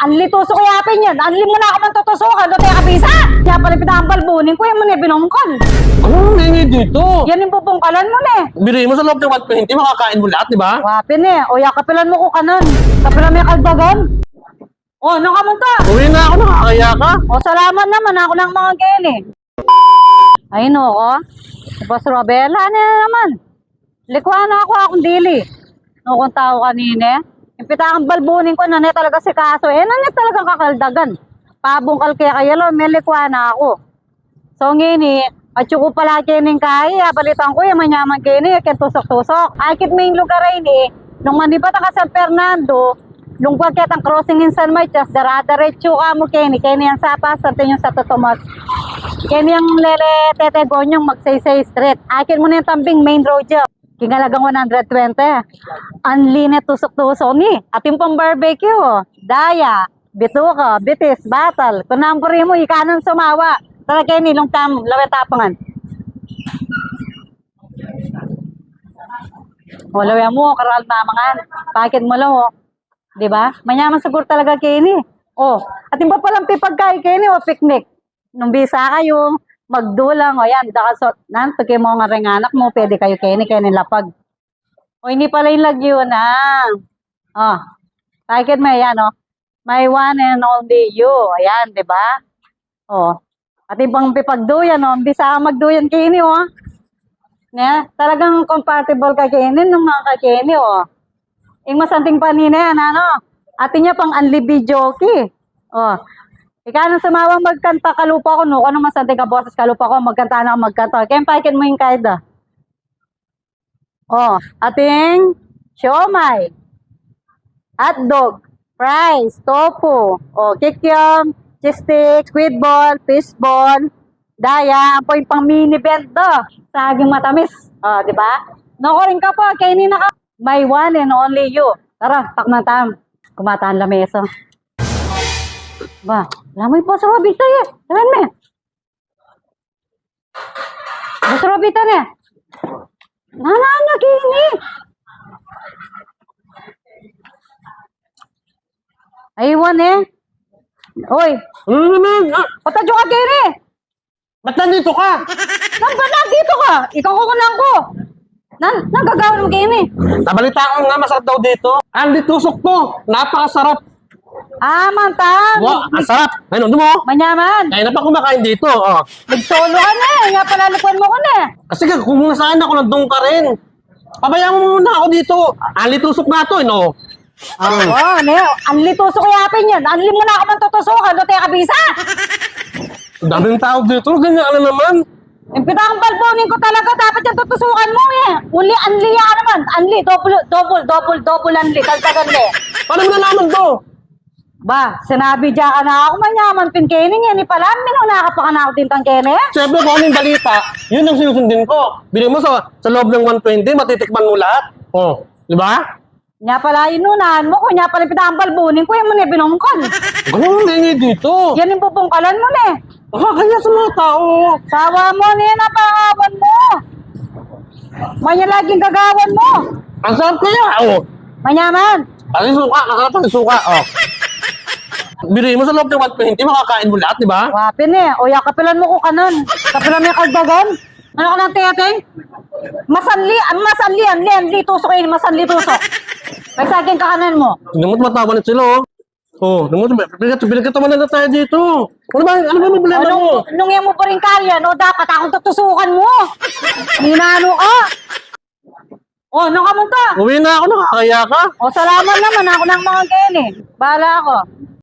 Anli tuso ko yapin yan. Anli mo na ako man tutusukan. Tayo kabisa. Kaya pala pinambalbunin ko. Yan mo na binungkol. Ano nangyay dito? Yan yung pupungkalan mo na eh. Mo sa loob ng 120, makakain mo lahat, di ba? Wapin eh. O ya, kapilan mo ko kanan. Kapilan mo yung kaldagan. O, ano ka munta? Uwi na ako, nakakaya ka. O, salamat naman. Ako ng mga kene. Ay, no, ko. Boss Robela, ano na naman? Likwa na ako akong dili. No, kung tao kanina. Yung pitakang balbunin ko na na talaga si kaso. Eh, na talagang kakaldagan. Pabungkal kaya kaya lo, may likwa na ako. So, ngini, at ko pala kining kaya, balitan ko yung manyaman kini, kaya tusok-tusok. Akit may lugar ay ni, nung manibat ka San Fernando, nung pagkat ang crossing in San Matias, daradaretso ka mo kini, kini ang sapa, sa yung sa Totomas. Kini ang lele tete gonyong magsaysay street. Akin mo na yung tambing main road dyan. Kingalagang 120. Unlinet tusok-tusok ni. At yung pang barbecue, oh. daya, bituka, bitis, batal. Kunampuri mo, ikanan sumawa. Talaga yun, ilong tam, lawet tapangan. O, lawet mo, karal mamangan. Pakit mo lang, oh. Di ba? Manyaman siguro talaga kini. Oh, at yung pa palang pipagkain kini o picnic. Nung bisa kayo, magdulang, o yan, daka so, nan, pagkay mo nga ring anak mo, pwede kayo kini, kini lapag. O, hindi pala yung lagyo na. Oh, pakit mo yan, oh. My one and only you. Ayan, di ba? Oh. At ibang pipagduyan, oh. Ka magduyan kini, oh. Ne, talagang compatible ka kini ng mga kakini, oh. Yung masanting panina yan, ano? Ate niya pang unlibi jockey. Oh. Ikaw nang sumawang magkanta kalupa ko, no? Ano masanting ka boses kalupa ko, magkanta na magkanta. Kaya pakin mo yung kaida. Oh, ating siomay, hotdog, fries, tofu, oh, kikyam, cheese stick, squid ball, fish ball, daya, ang po yung pang mini bento, saging matamis. Oh, di ba? Nako rin ka po, kainin na ka. My one and only you. Tara, takman tam. Kumataan lameso. Ba, lamoy po sa Robita eh. Tahan me. Boss Robita ne. Nanana kini. Aywan eh. Oy, Ano naman? Ah, patadyo ka kini. ba't nandito ka? Nang ba dito ka? Ikaw ko lang ko. Nan, nagagawa mo kini. Nabalita ko nga masarap daw dito. Andi tusok to. Napakasarap. Ah, mantang. Wow, ang sarap. Ayun, ano mo? Manyaman. Kaya na pa kumakain dito. Oh. Nagsolo ka na eh. Nga pala lukuan mo ko na eh. Kasi ka, kung nasaan ako, nandun ka rin. Pabayaan mo muna ako dito. Andi tusok na to, eh, no? Oo, oh, ano yun? Anli tuso ko yapin yan. Anli mo na ako man tutusukan. Doon tayo kabisa. Ang daming tao dito. Ganyan ka na naman. Yung pitakang balbonin ko talaga. Dapat yung tutusukan mo eh. Uli, anli yan naman. Anli, double, double, double, double anli. Kaltagan le. Paano mo nalaman to? Ba, sinabi dyan ka na ako manyaman pinkening yan. Ni pala, minang nakapaka na ako din tang kene. Siyempre, kung ano yung balita, yun ang sinusundin ko. Bili mo sa, sa loob ng 120, matitikman mo lahat. Oh, di ba? Nga pala inunahan mo ko. Nga pala pitakang balbonin ko. Yan mo na binungkol. Ganun ang nangyay dito. Yan yung pupungkalan mo na eh. Nakakaya sa mga tao. Sawa mo niya napakawan mo. Manya laging gagawan mo. Ang sarap kaya. Oh, Manyaman. ang suka, masarap ang suka. Oh. Bili mo sa loob ng 120, makakain mo lahat, di ba? Wapin eh. O ya, kapilan mo ko kanan. Kapilan mo yung kaldagan. Ano ka ng teteng? Masanli, ah, masanli, anli, anli, tusok yun, masanli, tusok. May saging ka kanan mo. Tingnan mo, matawa na sila, oh. Oh, bigat naman na tayo dito. Ano ba, ano ba yung problema mo? Nung yan mo pa rin kalyan, o dapat akong tutusukan mo. Ninano ka. O, ano ka munta? Uwi na ako, nakakaya ka. O, salamat naman ako ng mga kene. Bahala ako.